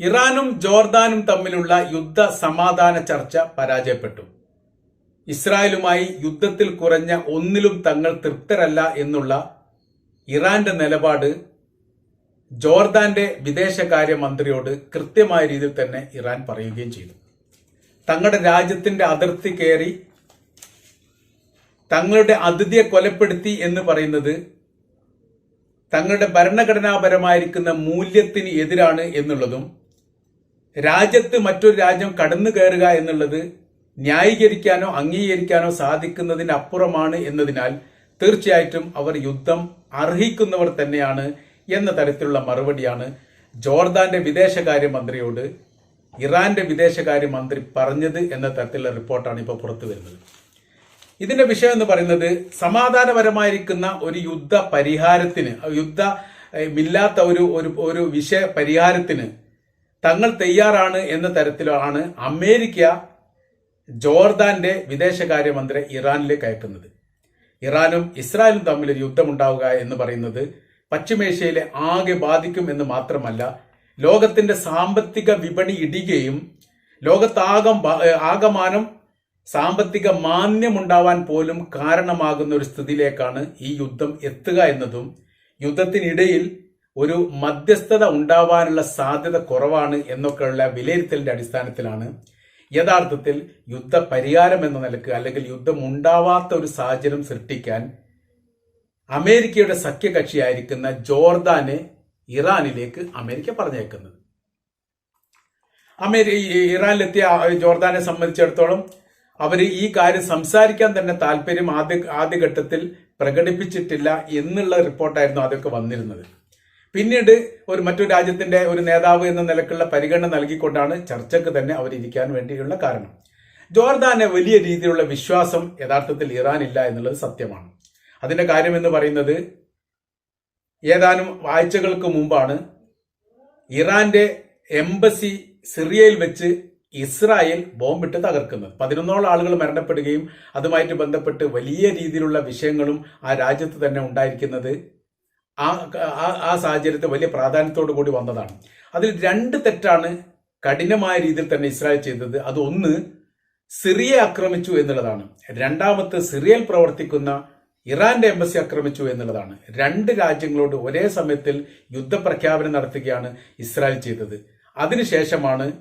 ഇറാനും ജോർദാനും തമ്മിലുള്ള യുദ്ധ സമാധാന ചർച്ച പരാജയപ്പെട്ടു. ഇസ്രായേലുമായി യുദ്ധത്തിൽ കുറഞ്ഞ ഒന്നിലും തങ്ങൾ തൃപ്തരല്ല എന്നുള്ള ഇറാന്റെ നിലപാട് ജോർദാന്റെ വിദേശകാര്യ മന്ത്രിയോട് കൃത്യമായ രീതിയിൽ തന്നെ ഇറാൻ പറയുകയും ചെയ്തു. തങ്ങളുടെ രാജ്യത്തിന്റെ അതിർത്തി കയറി തങ്ങളുടെ അതിഥിയെ കൊലപ്പെടുത്തി എന്ന് പറയുന്നത് തങ്ങളുടെ ഭരണഘടനാപരമായിരിക്കുന്ന മൂല്യത്തിന് എതിരാണ് എന്നുള്ളതും രാജ്യത്ത് മറ്റൊരു രാജ്യം കടന്നു കയറുക എന്നുള്ളത് ന്യായീകരിക്കാനോ അംഗീകരിക്കാനോ സാധിക്കുന്നതിനപ്പുറമാണ് എന്നതിനാൽ തീർച്ചയായിട്ടും അവർ യുദ്ധം അർഹിക്കുന്നവർ തന്നെയാണ് എന്ന തരത്തിലുള്ള മറുപടിയാണ് ജോർദാന്റെ വിദേശകാര്യമന്ത്രിയോട് ഇറാന്റെ വിദേശകാര്യമന്ത്രി പറഞ്ഞത് എന്ന തരത്തിലുള്ള റിപ്പോർട്ടാണ് ഇപ്പോൾ പുറത്തു വരുന്നത്. ഇതിന്റെ വിഷയം എന്ന് പറയുന്നത് സമാധാനപരമായിരിക്കുന്ന ഒരു യുദ്ധ പരിഹാരത്തിന് യുദ്ധമില്ലാത്ത ഒരു ഒരു വിഷയ പരിഹാരത്തിന് തങ്ങൾ തയ്യാറാണ് എന്ന തരത്തിലാണ് അമേരിക്ക ജോർദാന്റെ വിദേശകാര്യമന്ത്രി ഇറാനിലേക്ക് അയക്കുന്നത്. ഇറാനും ഇസ്രായേലും തമ്മിൽ ഒരു യുദ്ധമുണ്ടാവുക എന്ന് പറയുന്നത് പശ്ചിമേഷ്യയിലെ ആകെ ബാധിക്കും എന്ന് മാത്രമല്ല ലോകത്തിന്റെ സാമ്പത്തിക വിപണി ഇടിയുകയും ലോകത്താകം ആകമാനം സാമ്പത്തിക മാന്യമുണ്ടാവാൻ പോലും കാരണമാകുന്ന ഒരു സ്ഥിതിയിലേക്കാണ് ഈ യുദ്ധം എത്തുക എന്നതും യുദ്ധത്തിനിടയിൽ ഒരു മധ്യസ്ഥത ഉണ്ടാവാനുള്ള സാധ്യത കുറവാണ് എന്നൊക്കെയുള്ള വിലയിരുത്തലിന്റെ അടിസ്ഥാനത്തിലാണ് യഥാർത്ഥത്തിൽ യുദ്ധ പരിഹാരം എന്ന നിലയ്ക്ക് അല്ലെങ്കിൽ യുദ്ധം ഉണ്ടാവാത്ത ഒരു സാഹചര്യം സൃഷ്ടിക്കാൻ അമേരിക്കയുടെ സഖ്യകക്ഷിയായിരിക്കുന്ന ജോർദാനെ ഇറാനിലേക്ക് അമേരിക്ക പറഞ്ഞേക്കുന്നത് അമേരിക്ക ഇറാനിലെത്തിയ ജോർദാനെ സംബന്ധിച്ചിടത്തോളം അവർ ഈ കാര്യം സംസാരിക്കാൻ തന്നെ താല്പര്യം ആദ്യ ആദ്യഘട്ടത്തിൽ പ്രകടിപ്പിച്ചിട്ടില്ല എന്നുള്ള റിപ്പോർട്ടായിരുന്നു അതൊക്കെ വന്നിരുന്നത്. പിന്നീട് ഒരു മറ്റൊരു രാജ്യത്തിന്റെ ഒരു നേതാവ് എന്ന നിലക്കുള്ള പരിഗണന നൽകിക്കൊണ്ടാണ് ചർച്ചയ്ക്ക് തന്നെ അവർ ഇരിക്കാൻ വേണ്ടിയുള്ള കാരണം. ജോർദാന് വലിയ രീതിയിലുള്ള വിശ്വാസം യഥാർത്ഥത്തിൽ ഇറാൻ ഇല്ല എന്നുള്ളത് സത്യമാണ്. അതിന്റെ കാര്യം എന്ന് പറയുന്നത് ഏതാനും ആഴ്ചകൾക്ക് മുമ്പാണ് ഇറാന്റെ എംബസി സിറിയയിൽ വെച്ച് ഇസ്രായേൽ ബോംബിട്ട് തകർക്കുന്നത്. പതിനൊന്നോളം ആളുകൾ മരണപ്പെടുകയും അതുമായിട്ട് ബന്ധപ്പെട്ട് വലിയ രീതിയിലുള്ള വിഷയങ്ങളും ആ രാജ്യത്ത് തന്നെ ഉണ്ടായിരിക്കുന്നത് ആ ആ- സാഹചര്യത്തെ വലിയ പ്രാധാന്യത്തോടു കൂടി വന്നതാണ്. അതിൽ രണ്ട് തെറ്റാണ് കഠിനമായ രീതിയിൽ തന്നെ ഇസ്രായേൽ ചെയ്തത്. അത് ഒന്ന് സിറിയ ആക്രമിച്ചു എന്നുള്ളതാണ്. രണ്ടാമത്തെ സിറിയയിൽ പ്രവർത്തിക്കുന്ന ഇറാന്റെ എംബസി ആക്രമിച്ചു എന്നുള്ളതാണ്. രണ്ട് രാജ്യങ്ങളോട് ഒരേ സമയത്തിൽ യുദ്ധപ്രഖ്യാപനം നടത്തുകയാണ് ഇസ്രായേൽ ചെയ്തത്. അതിനുശേഷമാണ്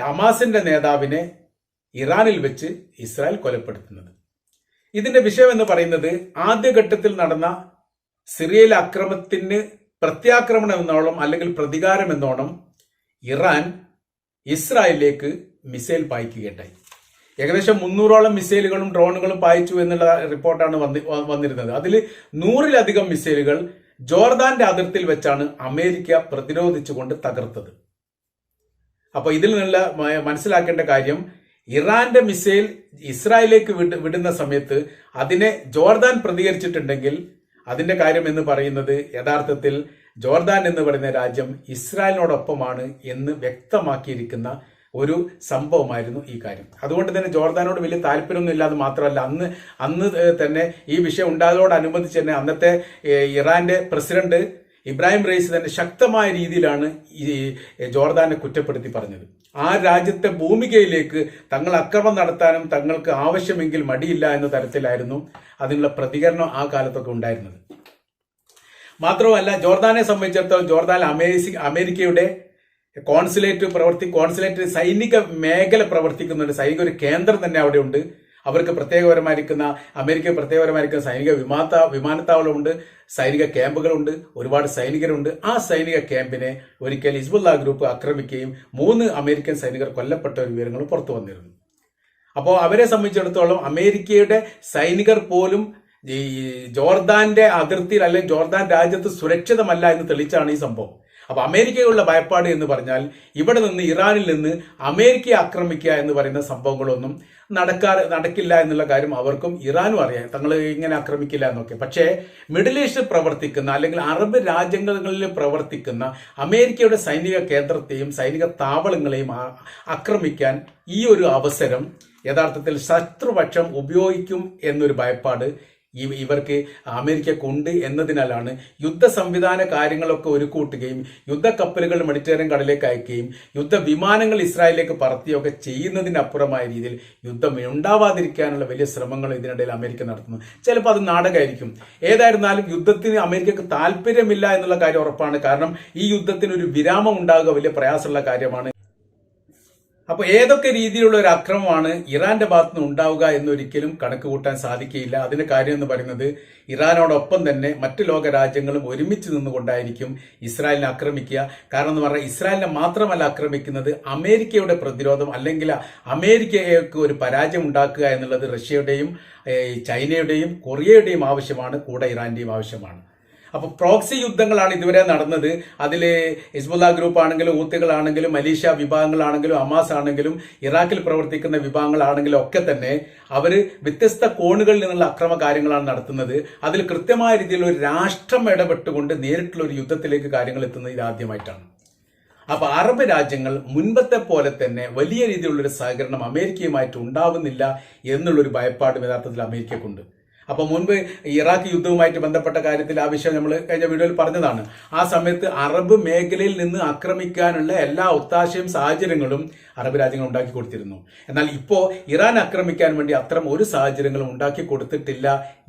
ഹമാസിന്റെ നേതാവിനെ ഇറാനിൽ വെച്ച് ഇസ്രായേൽ കൊലപ്പെടുത്തുന്നത്. ഇതിന്റെ വിഷയം എന്ന് പറയുന്നത് ആദ്യഘട്ടത്തിൽ നടന്ന സിറിയയിലെ അക്രമത്തിന് പ്രത്യാക്രമണം എന്നോണം അല്ലെങ്കിൽ പ്രതികാരം എന്നോണം ഇറാൻ ഇസ്രായേലിലേക്ക് മിസൈൽ പായിക്കുകയുണ്ടായി. ഏകദേശം മുന്നൂറോളം മിസൈലുകളും ഡ്രോണുകളും പായിച്ചു എന്നുള്ള റിപ്പോർട്ടാണ് വന്നിരുന്നത്. അതിൽ നൂറിലധികം മിസൈലുകൾ ജോർദാന്റെ അതിർത്തിയിൽ വെച്ചാണ് അമേരിക്ക പ്രതിരോധിച്ചുകൊണ്ട് തകർത്തത്. അപ്പോൾ ഇതിൽ നിന്നുള്ള മനസ്സിലാക്കേണ്ട കാര്യം ഇറാന്റെ മിസൈൽ ഇസ്രായേലിലേക്ക് വിടുന്ന സമയത്ത് അതിനെ ജോർദാൻ പ്രതികരിച്ചിട്ടുണ്ടെങ്കിൽ അതിന്റെ കാര്യം എന്ന് പറയുന്നത് യഥാർത്ഥത്തിൽ ജോർദാൻ എന്ന് പറയുന്ന രാജ്യം ഇസ്രായേലിനോടൊപ്പമാണ് എന്ന് വ്യക്തമാക്കിയിരിക്കുന്ന ഒരു സംഭവമായിരുന്നു ഈ കാര്യം. അതുകൊണ്ട് തന്നെ ജോർദാനോട് വലിയ താല്പര്യമൊന്നും ഇല്ലാതെ മാത്രമല്ല അന്ന് അന്ന് തന്നെ ഈ വിഷയം ഉണ്ടായതോടനുബന്ധിച്ച് തന്നെ അന്നത്തെ ഇറാന്റെ പ്രസിഡന്റ് ഇബ്രാഹിം റൈസ് തന്നെ ശക്തമായ രീതിയിലാണ് ഈ ജോർദാനെ കുറ്റപ്പെടുത്തി പറഞ്ഞത്. ആ രാജ്യത്തെ ഭൂമികയിലേക്ക് തങ്ങൾ അക്രമം നടത്താനും തങ്ങൾക്ക് ആവശ്യമെങ്കിൽ മടിയില്ല എന്ന തരത്തിലായിരുന്നു അതിനുള്ള പ്രതികരണം ആ കാലത്തൊക്കെ ഉണ്ടായിരുന്നത്. മാത്രമല്ല ജോർദാനെ സംബന്ധിച്ചിടത്തോളം ജോർദാൻ അമേരി അമേരിക്കയുടെ കോൺസുലേറ്റ് പ്രവർത്തി കോൺസുലേറ്റ് സൈനിക മേഖല പ്രവർത്തിക്കുന്നുണ്ട് സൈനിക ഒരു കേന്ദ്രം തന്നെ അവിടെ ഉണ്ട് അവർക്ക് പ്രത്യേകപരമായിരിക്കുന്ന അമേരിക്ക പ്രത്യേകപരമായിരിക്കുന്ന സൈനിക വിമാത്ത വിമാനത്താവളമുണ്ട് സൈനിക ക്യാമ്പുകളുണ്ട് ഒരുപാട് സൈനികരുണ്ട്. ആ സൈനിക ക്യാമ്പിനെ ഒരിക്കൽ ഹിസ്ബുല്ല ഗ്രൂപ്പ് ആക്രമിക്കുകയും മൂന്ന് അമേരിക്കൻ സൈനികർ കൊല്ലപ്പെട്ട ഒരു വിവരങ്ങൾ പുറത്തു വന്നിരുന്നു. അപ്പോൾ അവരെ സംബന്ധിച്ചിടത്തോളം അമേരിക്കയുടെ സൈനികർ പോലും ഈ ജോർദാന്റെ അതിർത്തിയിൽ അല്ലെങ്കിൽ ജോർദാൻ രാജ്യത്ത് സുരക്ഷിതമല്ല എന്ന് തെളിച്ചാണ് ഈ സംഭവം. അപ്പൊ അമേരിക്കയുള്ള ഭയപ്പാട് എന്ന് പറഞ്ഞാൽ ഇവിടെ നിന്ന് ഇറാനിൽ നിന്ന് അമേരിക്കയെ ആക്രമിക്കുക എന്ന് പറയുന്ന സംഭവങ്ങളൊന്നും നടക്കാ നടക്കില്ല എന്നുള്ള കാര്യം അവർക്കും ഇറാനും അറിയാം. തങ്ങൾ ഇങ്ങനെ ആക്രമിക്കില്ല എന്നൊക്കെ. പക്ഷേ മിഡിൽ ഈസ്റ്റിൽ പ്രവർത്തിക്കുന്ന അല്ലെങ്കിൽ അറബ് രാജ്യങ്ങളിൽ പ്രവർത്തിക്കുന്ന അമേരിക്കയുടെ സൈനിക കേന്ദ്രത്തെയും സൈനിക താവളങ്ങളെയും ആക്രമിക്കാൻ ഈ ഒരു അവസരം യഥാർത്ഥത്തിൽ ശത്രുപക്ഷം ഉപയോഗിക്കും എന്നൊരു ഭയപ്പാട് ഇവർക്ക് അമേരിക്കക്കുണ്ട് എന്നതിനാലാണ് യുദ്ധ സംവിധാന കാര്യങ്ങളൊക്കെ ഒരുക്കൂട്ടുകയും യുദ്ധക്കപ്പലുകൾ മെഡിറ്ററേനിയൻ കടലിലേക്ക് അയക്കുകയും യുദ്ധ വിമാനങ്ങൾ ഇസ്രായേലിലേക്ക് പറത്തുകയൊക്കെ ചെയ്യുന്നതിനപ്പുറമായ രീതിയിൽ യുദ്ധം ഉണ്ടാവാതിരിക്കാനുള്ള വലിയ ശ്രമങ്ങൾ ഇതിനിടയിൽ അമേരിക്ക നടത്തുന്നു. ചിലപ്പോൾ അത് നാടകമായിരിക്കും. ഏതായിരുന്നാലും യുദ്ധത്തിന് അമേരിക്കക്ക് താല്പര്യമില്ല എന്നുള്ള കാര്യം ഉറപ്പാണ്. കാരണം ഈ യുദ്ധത്തിന് ഒരു വിരാമം ഉണ്ടാകുക വലിയ പ്രയാസമുള്ള കാര്യമാണ്. അപ്പൊ ഏതൊക്കെ രീതിയിലുള്ള ഒരു അക്രമമാണ് ഇറാന്റെ ഭാഗത്ത് നിന്ന് ഉണ്ടാവുക എന്നൊരിക്കലും കണക്ക് കൂട്ടാൻ സാധിക്കുകയില്ല. അതിന്റെ കാര്യം എന്ന് പറയുന്നത് ഇറാനോടൊപ്പം തന്നെ മറ്റു ലോക രാജ്യങ്ങളും ഒരുമിച്ച് നിന്നുകൊണ്ടായിരിക്കും ഇസ്രായേലിനെ ആക്രമിക്കുക. കാരണം എന്ന് പറഞ്ഞാൽ ഇസ്രായേലിനെ മാത്രമല്ല ആക്രമിക്കുന്നത് അമേരിക്കയുടെ പ്രതിരോധം അല്ലെങ്കിൽ അമേരിക്കയ്ക്ക് ഒരു പരാജയം ഉണ്ടാക്കുക എന്നുള്ളത് റഷ്യയുടെയും ചൈനയുടെയും കൊറിയയുടെയും ആവശ്യമാണ് കൂടെ ഇറാന്റെയും ആവശ്യമാണ്. അപ്പൊ പ്രോക്സി യുദ്ധങ്ങളാണ് ഇതുവരെ നടന്നത്. അതിൽ ഹിസ്ബുല്ല ഗ്രൂപ്പ് ആണെങ്കിലും ഊത്തുകളാണെങ്കിലും മലീഷ്യ വിഭാഗങ്ങളാണെങ്കിലും അമാസ് ആണെങ്കിലും ഇറാഖിൽ പ്രവർത്തിക്കുന്ന വിഭാഗങ്ങളാണെങ്കിലും ഒക്കെ തന്നെ അവർ വ്യത്യസ്ത കോണുകളിൽ നിന്നുള്ള അക്രമ കാര്യങ്ങളാണ് നടത്തുന്നത്. അതിൽ കൃത്യമായ രീതിയിൽ ഒരു രാഷ്ട്രം ഇടപെട്ടുകൊണ്ട് നേരിട്ടുള്ള ഒരു യുദ്ധത്തിലേക്ക് കാര്യങ്ങൾ എത്തുന്നത് ഇതാദ്യമായിട്ടാണ് അപ്പൊ അറബ് രാജ്യങ്ങൾ മുൻപത്തെ പോലെ തന്നെ വലിയ രീതിയിലുള്ളൊരു സഹകരണം അമേരിക്കയുമായിട്ട് ഉണ്ടാവുന്നില്ല എന്നുള്ളൊരു ഭയപ്പാട് യഥാർത്ഥത്തിൽ അമേരിക്കക്കുണ്ട്. അപ്പൊ മുൻപ് ഇറാഖ് യുദ്ധവുമായിട്ട് ബന്ധപ്പെട്ട കാര്യത്തിൽ ആ വിഷയം നമ്മൾ കഴിഞ്ഞ വീഡിയോയിൽ പറഞ്ഞതാണ്. ആ സമയത്ത് അറബ് മേഖലയിൽ നിന്ന് ആക്രമിക്കാനുള്ള എല്ലാ ഒത്താശയും സാഹചര്യങ്ങളും അറബ് രാജ്യങ്ങൾ ഉണ്ടാക്കി കൊടുത്തിരുന്നു. എന്നാൽ ഇപ്പോൾ ഇറാൻ ആക്രമിക്കാൻ വേണ്ടി അത്തരം ഒരു സാഹചര്യങ്ങളും ഉണ്ടാക്കി കൊടുത്തിട്ടില്ല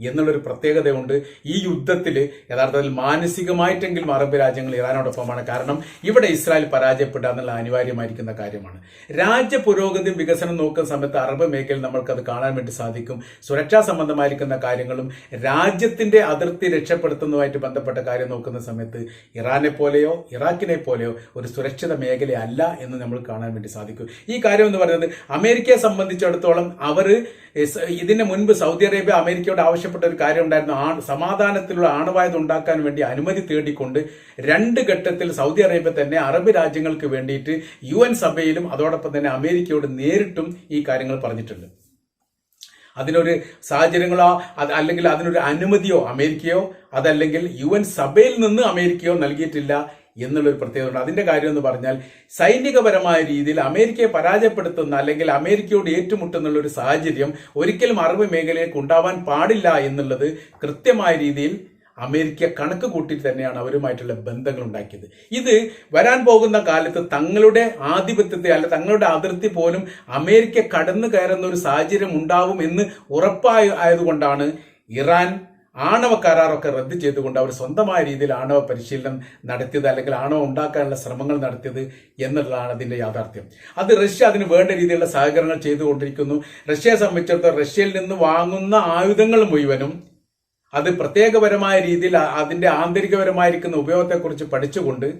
എന്നുള്ളൊരു പ്രത്യേകതയുണ്ട് ഈ യുദ്ധത്തിൽ. യഥാർത്ഥത്തിൽ മാനസികമായിട്ടെങ്കിലും അറബ് രാജ്യങ്ങൾ ഇറാനോടൊപ്പമാണ്. കാരണം ഇവിടെ ഇസ്രായേൽ പരാജയപ്പെടുക എന്നുള്ള അനിവാര്യമായിരിക്കുന്ന കാര്യമാണ്. രാജ്യ പുരോഗതിയും വികസനം നോക്കുന്ന സമയത്ത് അറബ് മേഖലയിൽ നമ്മൾക്കത് കാണാൻ വേണ്ടി സാധിക്കും. സുരക്ഷാ സംബന്ധമായിരിക്കുന്ന കാര്യങ്ങളും രാജ്യത്തിന്റെ അതിർത്തി രക്ഷപ്പെടുത്തുന്നതുമായിട്ട് ബന്ധപ്പെട്ട കാര്യം നോക്കുന്ന സമയത്ത് ഇറാനെ പോലെയോ ഇറാഖിനെ പോലെയോ ഒരു സുരക്ഷിത മേഖലയല്ല എന്ന് നമ്മൾ കാണാൻ വേണ്ടി സാധിക്കും. ഈ കാര്യം എന്ന് പറയുന്നത് അമേരിക്കയെ സംബന്ധിച്ചിടത്തോളം അവർ ഇതിന് മുൻപ് സൗദി അറേബ്യ അമേരിക്കയോട് ആവശ്യപ്പെട്ട ഒരു കാര്യം ഉണ്ടായിരുന്നു. ആ സമാധാനത്തിലുള്ള ആണവായുധം ഉണ്ടാക്കാൻ വേണ്ടി അനുമതി തേടിക്കൊണ്ട് രണ്ട് ഘട്ടത്തിൽ സൗദി അറേബ്യ തന്നെ അറബ് രാജ്യങ്ങൾക്ക് വേണ്ടിയിട്ട് യു എൻ സഭയിലും അതോടൊപ്പം തന്നെ അമേരിക്കയോട് നേരിട്ടും ഈ കാര്യങ്ങൾ പറഞ്ഞിട്ടുണ്ട്. അതിനൊരു സാഹചര്യങ്ങളോ അത് അല്ലെങ്കിൽ അതിനൊരു അനുമതിയോ അമേരിക്കയോ അതല്ലെങ്കിൽ യു എൻ സഭയിൽ നിന്ന് അമേരിക്കയോ നൽകിയിട്ടില്ല എന്നുള്ളൊരു പ്രത്യേകതയുണ്ട്. അതിന്റെ കാര്യം എന്ന് പറഞ്ഞാൽ സൈനികപരമായ രീതിയിൽ അമേരിക്കയെ പരാജയപ്പെടുത്തുന്ന അല്ലെങ്കിൽ അമേരിക്കയോട് ഏറ്റുമുട്ടുന്നുള്ള ഒരു സാഹചര്യം ഒരിക്കലും അറബ് മേഖലയിലേക്ക് ഉണ്ടാവാൻ പാടില്ല എന്നുള്ളത് കൃത്യമായ രീതിയിൽ അമേരിക്ക കണക്ക് കൂട്ടി തന്നെയാണ് അവരുമായിട്ടുള്ള ബന്ധങ്ങൾ ഉണ്ടാക്കിയത്. ഇത് വരാൻ പോകുന്ന കാലത്ത് തങ്ങളുടെ ആധിപത്യത്തെ അല്ല തങ്ങളുടെ അതിർത്തി പോലും അമേരിക്ക കടന്നു കയറുന്ന ഒരു സാഹചര്യം ഉണ്ടാവും എന്ന് ഉറപ്പായ ആയതുകൊണ്ടാണ് ഇറാൻ ആണവ കരാറൊക്കെ റദ്ദ് ചെയ്തുകൊണ്ട് അവർ സ്വന്തമായ രീതിയിൽ ആണവ പരിശീലനം നടത്തിയത് അല്ലെങ്കിൽ ആണവ ഉണ്ടാക്കാനുള്ള ശ്രമങ്ങൾ നടത്തിയത് എന്നുള്ളതാണ് അതിന്റെ യാഥാർത്ഥ്യം. അത് റഷ്യ അതിന് വേണ്ട രീതിയിലുള്ള സഹകരണങ്ങൾ ചെയ്തുകൊണ്ടിരിക്കുന്നു. റഷ്യയെ സംബന്ധിച്ചിടത്തോളം റഷ്യയിൽ നിന്ന് വാങ്ങുന്ന ആയുധങ്ങൾ മുഴുവനും അത് പ്രത്യേകപരമായ രീതിയിൽ അതിന്റെ ആന്തരികപരമായിരിക്കുന്ന ഉപയോഗത്തെക്കുറിച്ച് പഠിച്ചുകൊണ്ട്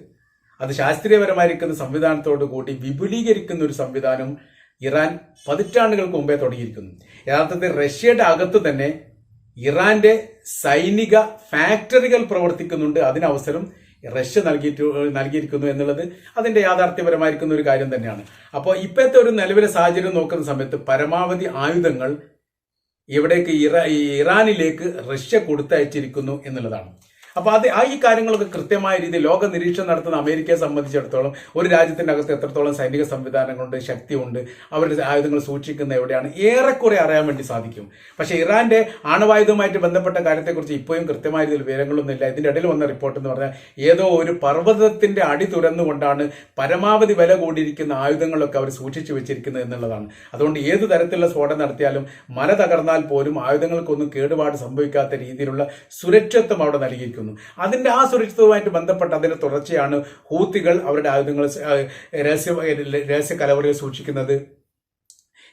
അത് ശാസ്ത്രീയപരമായിരിക്കുന്ന സംവിധാനത്തോടു കൂടി വിപുലീകരിക്കുന്ന ഒരു സംവിധാനം ഇറാൻ പതിറ്റാണ്ടുകൾക്ക് മുമ്പേ തുടങ്ങിയിരിക്കുന്നു. യഥാർത്ഥത്തിൽ റഷ്യയുടെ അകത്ത് തന്നെ ഇറാന്റെ സൈനിക ഫാക്ടറികൾ പ്രവർത്തിക്കുന്നുണ്ട്. അതിനവസരം റഷ്യ നൽകിയിട്ട് നൽകിയിരിക്കുന്നു എന്നുള്ളത് അതിന്റെ യാഥാർത്ഥ്യപരമായിരിക്കുന്ന ഒരു കാര്യം തന്നെയാണ്. അപ്പോൾ ഇപ്പോഴത്തെ ഒരു നിലവിലെ സാഹചര്യം നോക്കുന്ന സമയത്ത് പരമാവധി ആയുധങ്ങൾ ഇവിടേക്ക് ഇറാ ഇറാനിലേക്ക് റഷ്യ കൊടുത്തയച്ചിരിക്കുന്നു എന്നുള്ളതാണ്. അപ്പൊ അത് ആ ഈ കാര്യങ്ങളൊക്കെ കൃത്യമായ രീതിയിൽ ലോക നിരീക്ഷണം നടത്തുന്ന അമേരിക്കയെ സംബന്ധിച്ചിടത്തോളം ഒരു രാജ്യത്തിന്റെ അകത്ത് എത്രത്തോളം സൈനിക സംവിധാനങ്ങളുണ്ട് ശക്തിയുണ്ട് അവരുടെ ആയുധങ്ങൾ സൂക്ഷിക്കുന്ന എവിടെയാണ് ഏറെക്കുറെ അറിയാൻ വേണ്ടി സാധിക്കും. പക്ഷേ ഇറാന്റെ ആണവായുധവുമായിട്ട് ബന്ധപ്പെട്ട കാര്യത്തെക്കുറിച്ച് ഇപ്പോഴും കൃത്യമായ രീതിയിൽ വിവരങ്ങളൊന്നും ഇല്ല ഇതിന്റെ ഇടയിൽ വന്ന റിപ്പോർട്ട് എന്ന് പറഞ്ഞാൽ ഏതോ ഒരു പർവതത്തിന്റെ അടി തുരന്നുകൊണ്ടാണ് പരമാവധി വില കൂടിയിരിക്കുന്ന ആയുധങ്ങളൊക്കെ അവർ സൂക്ഷിച്ചു വെച്ചിരിക്കുന്നത് എന്നുള്ളതാണ്. അതുകൊണ്ട് ഏത് തരത്തിലുള്ള സ്ഫോടനം നടത്തിയാലും മല തകർന്നാൽ പോലും ആയുധങ്ങൾക്കൊന്നും കേടുപാട് സംഭവിക്കാത്ത രീതിയിലുള്ള സുരക്ഷിത്വം അവിടെ നൽകിയിരിക്കുന്നു അതിന്റെ ആ സുരക്ഷിതവുമായിട്ട് ബന്ധപ്പെട്ട് അതിന്റെ തുടർച്ചയാണ് ഹൂത്തികൾ അവരുടെ ആയുധങ്ങൾ രഹസ്യ രഹസ്യ കലവറയിൽ സൂക്ഷിക്കുന്നത്.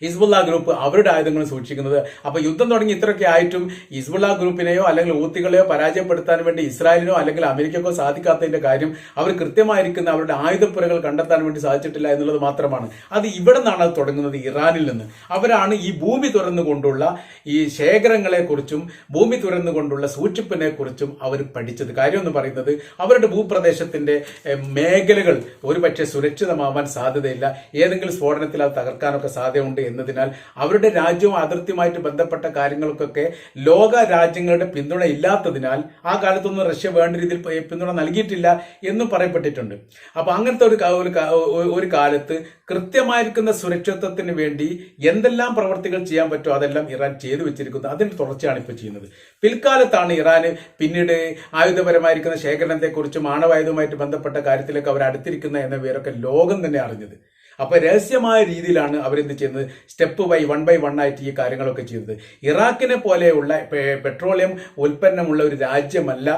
ഹിസ്ബുള്ള ഗ്രൂപ്പ് അവരുടെ ആയുധങ്ങൾ സൂക്ഷിക്കുന്നത്. അപ്പൊ യുദ്ധം തുടങ്ങി ഇത്രയൊക്കെ ആയിട്ടും ഹിസ്ബുള്ള ഗ്രൂപ്പിനെയോ അല്ലെങ്കിൽ ഊത്തികളെയോ പരാജയപ്പെടുത്താൻ വേണ്ടി ഇസ്രായേലിനോ അല്ലെങ്കിൽ അമേരിക്കക്കോ സാധിക്കാത്തതിന്റെ കാര്യം അവർ കൃത്യമായിരിക്കുന്ന അവരുടെ ആയുധപ്പുരകൾ കണ്ടെത്താൻ വേണ്ടി സാധിച്ചിട്ടില്ല എന്നുള്ളത് മാത്രമാണ്. അത് ഇവിടെ നിന്നാണ് അത് തുടങ്ങുന്നത് ഇറാനിൽ നിന്ന്. അവരാണ് ഈ ഭൂമി തുറന്നുകൊണ്ടുള്ള ഈ ശേഖരങ്ങളെ കുറിച്ചും ഭൂമി തുറന്നുകൊണ്ടുള്ള സൂക്ഷിപ്പിനെ കുറിച്ചും അവർ പഠിച്ചത്. കാര്യം എന്ന് പറയുന്നത് അവരുടെ ഭൂപ്രദേശത്തിന്റെ മേഖലകൾ ഒരുപക്ഷെ സുരക്ഷിതമാവാൻ സാധ്യതയില്ല. ഏതെങ്കിലും സ്ഫോടനത്തിൽ അത് തകർക്കാനൊക്കെ സാധ്യതയുണ്ട് എന്നതിനാൽ അവരുടെ രാജ്യവും അതിർത്തിയുമായിട്ട് ബന്ധപ്പെട്ട കാര്യങ്ങൾക്കൊക്കെ ലോക രാജ്യങ്ങളുടെ പിന്തുണ ഇല്ലാത്തതിനാൽ ആ കാലത്തൊന്നും റഷ്യ വേണ്ട രീതിയിൽ പിന്തുണ നൽകിയിട്ടില്ല എന്നും പറയപ്പെട്ടിട്ടുണ്ട്. അപ്പോൾ അങ്ങനത്തെ ഒരു ഒരു കാലത്ത് കൃത്യമായിരിക്കുന്ന സുരക്ഷിതത്വത്തിന് വേണ്ടി എന്തെല്ലാം പ്രവർത്തികൾ ചെയ്യാൻ പറ്റുമോ അതെല്ലാം ഇറാൻ ചെയ്തു വെച്ചിരിക്കുന്നത് അതിന്റെ തുടർച്ചയാണ് ഇപ്പോൾ ചെയ്യുന്നത്. പിൽക്കാലത്താണ് ഇറാന് പിന്നീട് ആയുധപരമായിരിക്കുന്ന ശേഖരണത്തെക്കുറിച്ചും ആണവായുധവുമായിട്ട് ബന്ധപ്പെട്ട കാര്യത്തിലേക്ക് അവർ അടുത്തിരിക്കുന്ന എന്ന വിവരമൊക്കെ ലോകം തന്നെ അറിഞ്ഞത്. അപ്പൊ രഹസ്യമായ രീതിയിലാണ് അവരെന്ത് ചെയ്യുന്നത്? Step by one by one ആയിട്ട് ഈ കാര്യങ്ങളൊക്കെ ചെയ്തത് ഇറാഖിനെ പോലെയുള്ള പെട്രോളിയം ഉൽപ്പന്നമുള്ള ഒരു രാജ്യമല്ല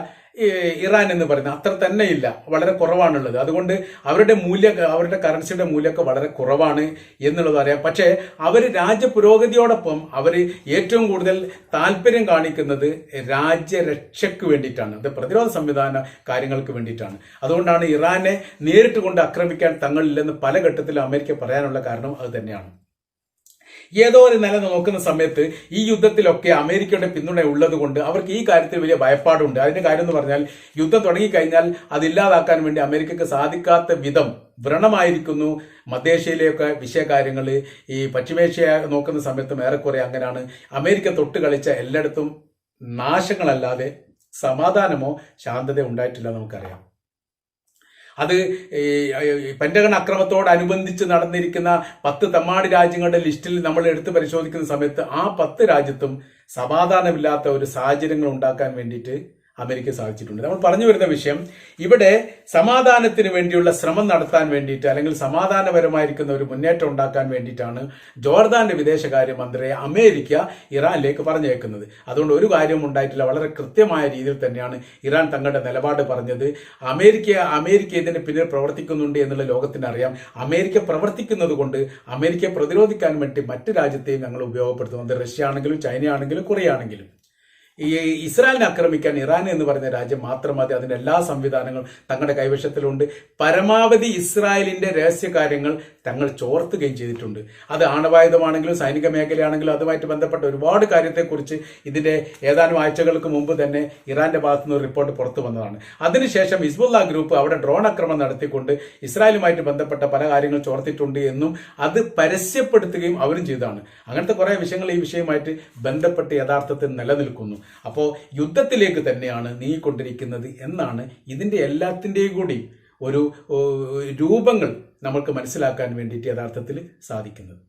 ഇറാൻ എന്ന് പറയുന്നത് അത്ര തന്നെ ഇല്ല വളരെ കുറവാണുള്ളത്. അതുകൊണ്ട് അവരുടെ മൂല്യ അവരുടെ കറൻസിയുടെ മൂല്യമൊക്കെ വളരെ കുറവാണ് എന്നുള്ളത് അറിയാം. പക്ഷേ അവർ രാജ്യ പുരോഗതിയോടൊപ്പം അവർ ഏറ്റവും കൂടുതൽ താല്പര്യം കാണിക്കുന്നത് രാജ്യരക്ഷയ്ക്ക് വേണ്ടിയിട്ടാണ്. അത് പ്രതിരോധ സംവിധാന കാര്യങ്ങൾക്ക് വേണ്ടിയിട്ടാണ്. അതുകൊണ്ടാണ് ഇറാനെ നേരിട്ട് കൊണ്ട് ആക്രമിക്കാൻ തങ്ങളില്ലെന്ന് പല ഘട്ടത്തിലും അമേരിക്ക പറയാനുള്ള കാരണം അത് തന്നെയാണ്. ഏതോ ഒരു നില നോക്കുന്ന സമയത്ത് ഈ യുദ്ധത്തിലൊക്കെ അമേരിക്കയുടെ പിന്തുണ ഉള്ളത് കൊണ്ട് അവർക്ക് ഈ കാര്യത്തിൽ വലിയ ഭയപ്പാടുണ്ട്. അതിന്റെ കാര്യം എന്ന് പറഞ്ഞാൽ യുദ്ധം തുടങ്ങിക്കഴിഞ്ഞാൽ അതില്ലാതാക്കാൻ വേണ്ടി അമേരിക്കക്ക് സാധിക്കാത്ത വിധം വ്രണമായിരിക്കുന്നു. മധ്യേഷ്യയിലെയൊക്കെ വിഷയകാര്യങ്ങൾ ഈ പശ്ചിമേഷ്യ നോക്കുന്ന സമയത്തും ഏറെക്കുറെ അങ്ങനെയാണ് അമേരിക്ക തൊട്ട് കളിച്ച എല്ലായിടത്തും നാശങ്ങളല്ലാതെ സമാധാനമോ ശാന്തതയോ ഉണ്ടായിട്ടില്ല നമുക്കറിയാം. അത് പെൻഡഗൺ അക്രമത്തോടനുബന്ധിച്ച് നടന്നിരിക്കുന്ന പത്ത് തമ്മാടി രാജ്യങ്ങളുടെ ലിസ്റ്റിൽ നമ്മൾ എടുത്ത് പരിശോധിക്കുന്ന സമയത്ത് ആ പത്ത് രാജ്യത്തും സമാധാനമില്ലാത്ത ഒരു സാഹചര്യങ്ങൾ ഉണ്ടാക്കാൻ വേണ്ടിയിട്ട് അമേരിക്ക സാധിച്ചിട്ടുണ്ട്. നമ്മൾ പറഞ്ഞു വരുന്ന വിഷയം ഇവിടെ സമാധാനത്തിന് വേണ്ടിയുള്ള ശ്രമം നടത്താൻ വേണ്ടിയിട്ട് അല്ലെങ്കിൽ സമാധാനപരമായിരിക്കുന്ന ഒരു മുന്നേറ്റം ഉണ്ടാക്കാൻ വേണ്ടിയിട്ടാണ് ജോർദാന്റെ വിദേശകാര്യ മന്ത്രിയെ അമേരിക്ക ഇറാനിലേക്ക് പറഞ്ഞേക്കുന്നത് അതുകൊണ്ട് ഒരു കാര്യം ഉണ്ടായിട്ടില്ല. വളരെ കൃത്യമായ രീതിയിൽ തന്നെയാണ് ഇറാൻ തങ്ങളുടെ നിലപാട് പറഞ്ഞത്. അമേരിക്ക അമേരിക്ക ഇതിന് പിന്നിൽ പ്രവർത്തിക്കുന്നുണ്ട് എന്നുള്ള ലോകത്തിന് അറിയാം. അമേരിക്ക പ്രവർത്തിക്കുന്നത് കൊണ്ട് അമേരിക്കയെ പ്രതിരോധിക്കാൻ വേണ്ടി മറ്റ് രാജ്യത്തെയും ഞങ്ങൾ ഉപയോഗപ്പെടുത്തുന്നത് റഷ്യ ആണെങ്കിലും ചൈന ആണെങ്കിലും കൊറിയ ആണെങ്കിലും. ഈ ഇസ്രായേലിനെ ആക്രമിക്കാൻ ഇറാൻ എന്ന് പറയുന്ന രാജ്യം മാത്രം മതി. അതിന്റെ എല്ലാ സംവിധാനങ്ങളും തങ്ങളുടെ കൈവശത്തിലുണ്ട്. പരമാവധി ഇസ്രായേലിന്റെ രഹസ്യകാര്യങ്ങൾ തങ്ങൾ ചോർത്തുകയും ചെയ്തിട്ടുണ്ട്. അത് ആണവായുധമാണെങ്കിലും സൈനിക മേഖലയാണെങ്കിലും അതുമായിട്ട് ബന്ധപ്പെട്ട ഒരുപാട് കാര്യത്തെക്കുറിച്ച് ഇതിന്റെ ഏതാനും ആഴ്ചകൾക്ക് മുമ്പ് തന്നെ ഇറാന്റെ ഭാഗത്തു നിന്ന് റിപ്പോർട്ട് പുറത്തു വന്നതാണ്. അതിനുശേഷം ഹിസ്ബുല്ല ഗ്രൂപ്പ് അവിടെ ഡ്രോൺ ആക്രമണം നടത്തിക്കൊണ്ട് ഇസ്രായേലുമായിട്ട് ബന്ധപ്പെട്ട പല കാര്യങ്ങൾ ചോർത്തിട്ടുണ്ട് എന്നും അത് പരസ്യപ്പെടുത്തുകയും അവരും ചെയ്തതാണ്. അങ്ങനത്തെ കുറെ വിഷയങ്ങൾ ഈ വിഷയമായിട്ട് ബന്ധപ്പെട്ട് യഥാർത്ഥത്തിൽ നിലനിൽക്കുന്നു. അപ്പോൾ യുദ്ധത്തിലേക്ക് തന്നെയാണ് നീങ്ങിക്കൊണ്ടിരിക്കുന്നത് എന്നാണ് ഇതിന്റെ എല്ലാത്തിന്റെയും കൂടി ഒരു രൂപങ്ങൾ നമുക്ക് മനസ്സിലാക്കാൻ വേണ്ടിയിട്ട് യഥാർത്ഥത്തിൽ സാധിക്കുന്നത്.